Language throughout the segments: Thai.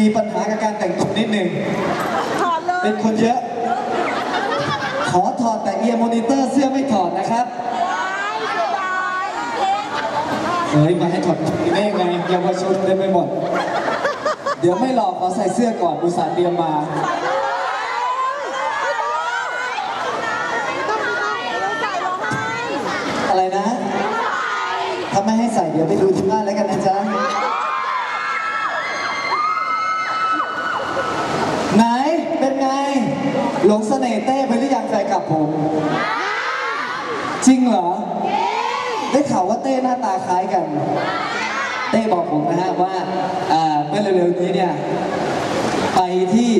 มีปัญหากับการแต่งตัวนิดหนึ่งถอดเลยเป็นคนเยอะ ขอถอดแต่เอียร์มอนิเตอร์เสื้อไม่ถอดนะครับเฮ้ยมาให้ถอดได้ยังไงเยาวชนเต็มไปหมด เดี๋ยวไม่หลอกขอใส่เสื้อก่อนอุตส่าห์เตรียมมาอะไรนะ ถ้าไม่ให้ใส่เดี๋ยวไปดูที่บ้านแล้วกันนะจ๊ะ ไหน เป็นไง หลงเสน่ห์เต้ไปหรือยังแฟนกับผม จริงเหรอ ได้ข่าวว่าเต้หน้าตาคล้ายกัน เต้บอกผมนะฮะว่าอ่าเมื่อเร็วๆนี้เนี่ย ไปที่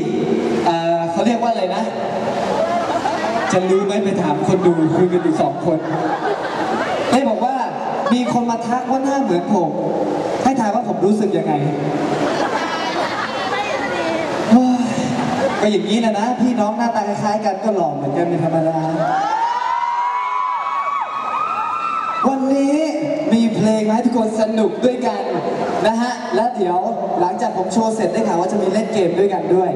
อ่าเขาเรียกว่าอะไรนะ จะรู้ไหมไปถามคนดูคุยกันอยู่สองคนเต้บอกว่ามีคนมาทักว่าหน้าเหมือนผม ให้ทายว่าผมรู้สึกยังไง เฮ้ย ก็อย่างนี้นะนะ พี่น้องหน้าตาคล้ายๆกันก็หล่อเหมือนกันเป็นธรรมดา วันนี้มีเพลงให้ทุกคนสนุกด้วยกันนะฮะ และเดี๋ยวหลังจากผมโชว์เสร็จได้ข่าวว่าจะมีเล่นเกมด้วยกันด้วย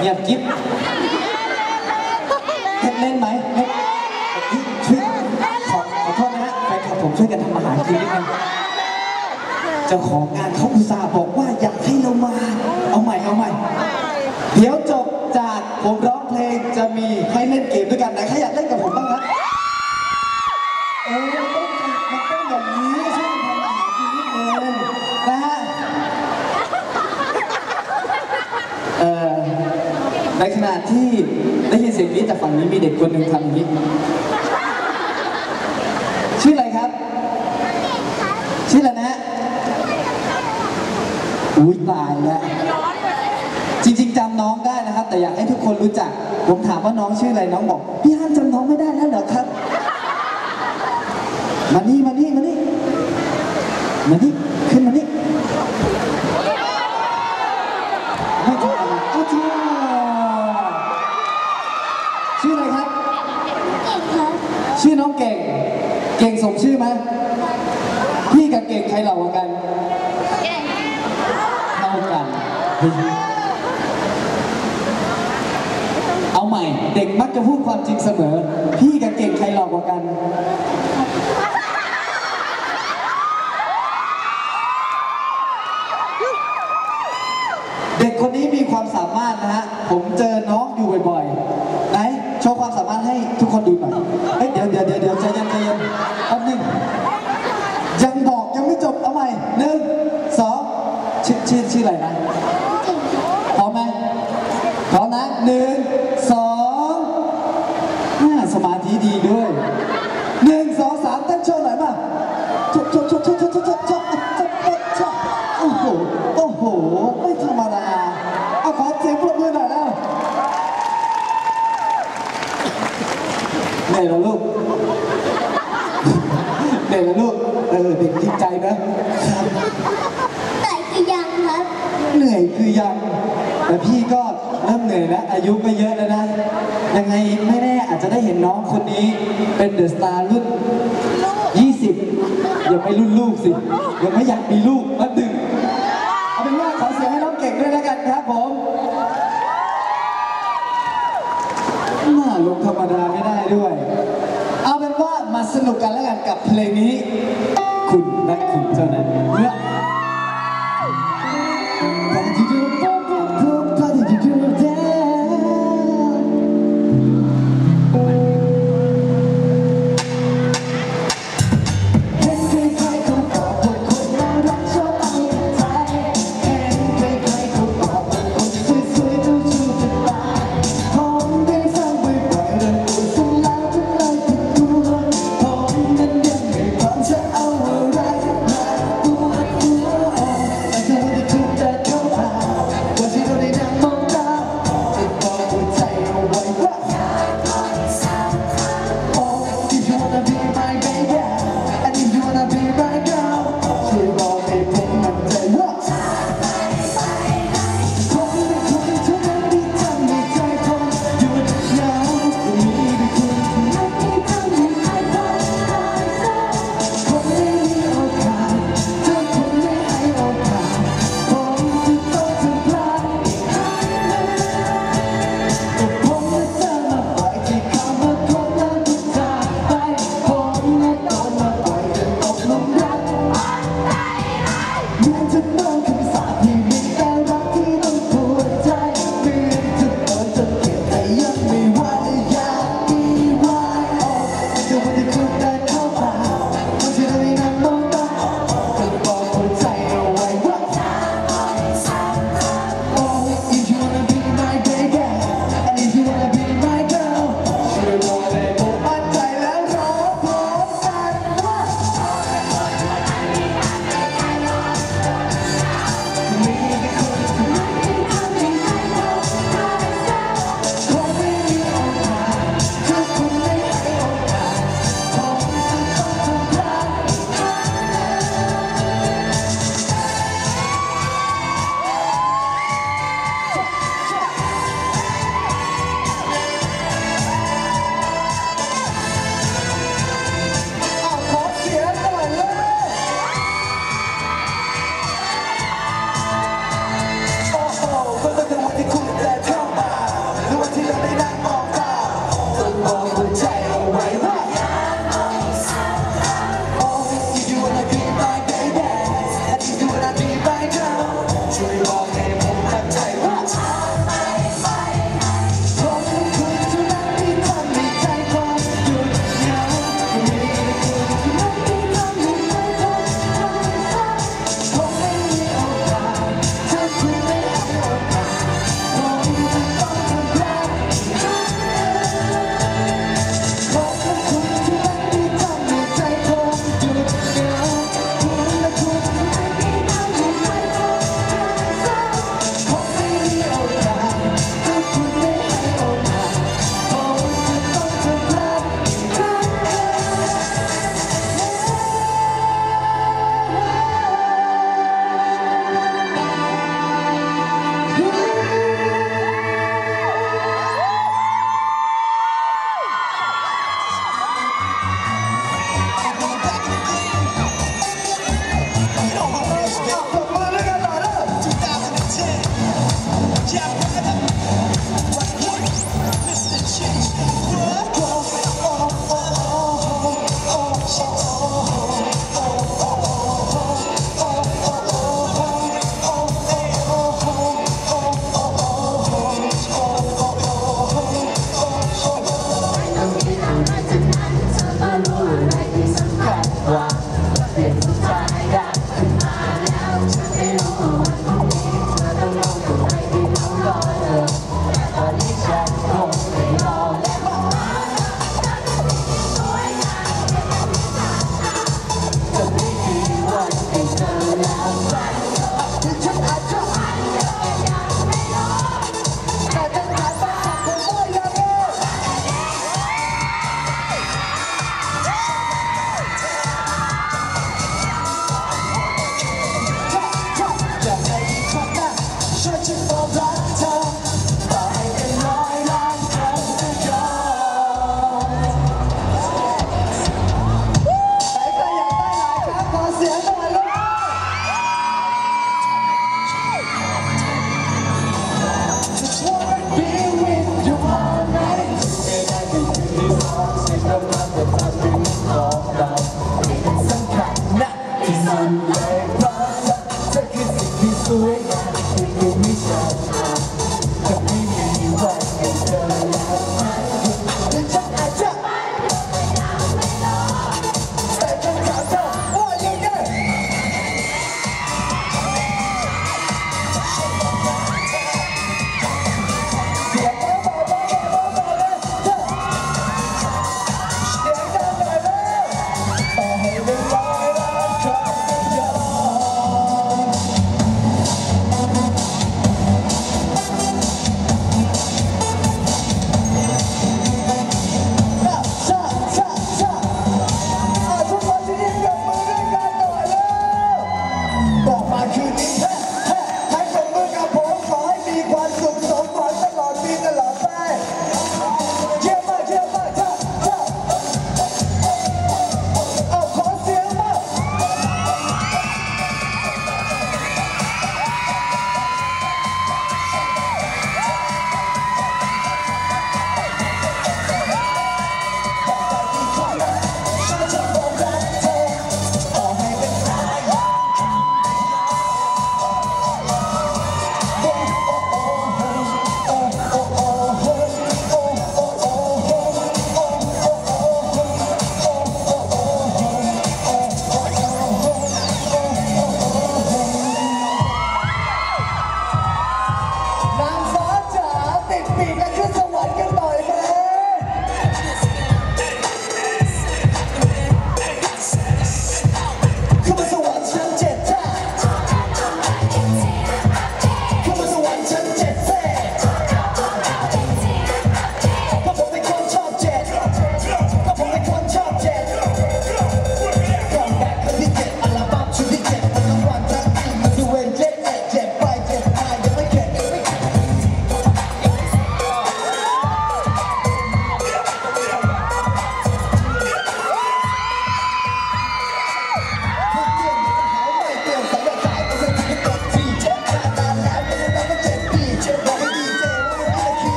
เงียบกิ๊บเล่นเล่นไหมเล่นช่วยขอขอโทษนะฮะแฟนคลับผมช่วยกันทำอาหารกินนิดนึงเจ้าของงานเขาอุตส่าห์บอกว่าอยากให้เรามา เอาใหม่เอาใหม่ เดี๋ยวจบจากผมร้องเพลงจะมีให้เล่นเกมด้วยกันไหนใครอยากเล่นกับผมบ้างครับเออต้องต้องอย่นี้ช่วหานะฮะเออในขณะที่ได้ยินเสียงนี้จากฝั่งนี้มีเด็กคนหนึ่งทำนี้ชื่ออะไรครับ ชื่ออะไรนะอุ้ยตายแล้ว น้องได้นะครับ แต่อยากให้ทุกคนรู้จัก ผมถามว่าน้องชื่ออะไรน้องบอกพี่ฮันจำน้องไม่ได้แล้วเหรอครับ มานี่มานี่มานี่มานี่ขึ้นมานี่ไม่ใช่อะไรอ้าวจ้าชื่ออะไรครับเก่งครับ ชื่อน้องเก่ง เก่งสมชื่อไหมพี่กับเก่งใครหล่อกว่ากันเก่งเท่ากันเอา ใหม่ เด็กมักจะพูดความจริงเสมอ พี่กับเก่งใครหลอกกว่ากัน เด็กคนนี้มีความสามารถนะฮะ ผมเจอน้องอยู่บ่อยๆไหนโชว์ความสามารถให้ทุกคนดูหน่อยเฮ้ยเดี๋ยวเดี๋ยวเดี๋ยวเดี๋ยวใจเย็นใจเย็นแป๊บหนึงยังบอกยังไม่จบเอาใหม่หนึ่งสองชื่อชื่อชื่ออะไรนะพร้อมไหมพร้อมนะหนึ่ง เหนื่อยแล้วลูกเหนื่อยแล้วลูกเออเด็กจริงใจนะแต่คือยังครับเหนื่อยคือยังแต่พี่ก็เริ่มเหนื่อยแล้วอายุก็เยอะแล้วนะยังไงไม่แน่อาจจะได้เห็นน้องคนนี้เป็นเดอะสตาร์รุ่น 20ยังไม่รุ่นลูกสิยังไม่อยากมีลูกมาดึงเอาเป็นว่าขอเสียงให้น้องเก่งด้วยแล้วกันครับผมน่าลงธรรมดาไม่ได้ด้วย เอาเป็นว่ามา สนุกกันแล้วกันกับเพลงนี้ คุณและคุณเท่านั้นเมื่อ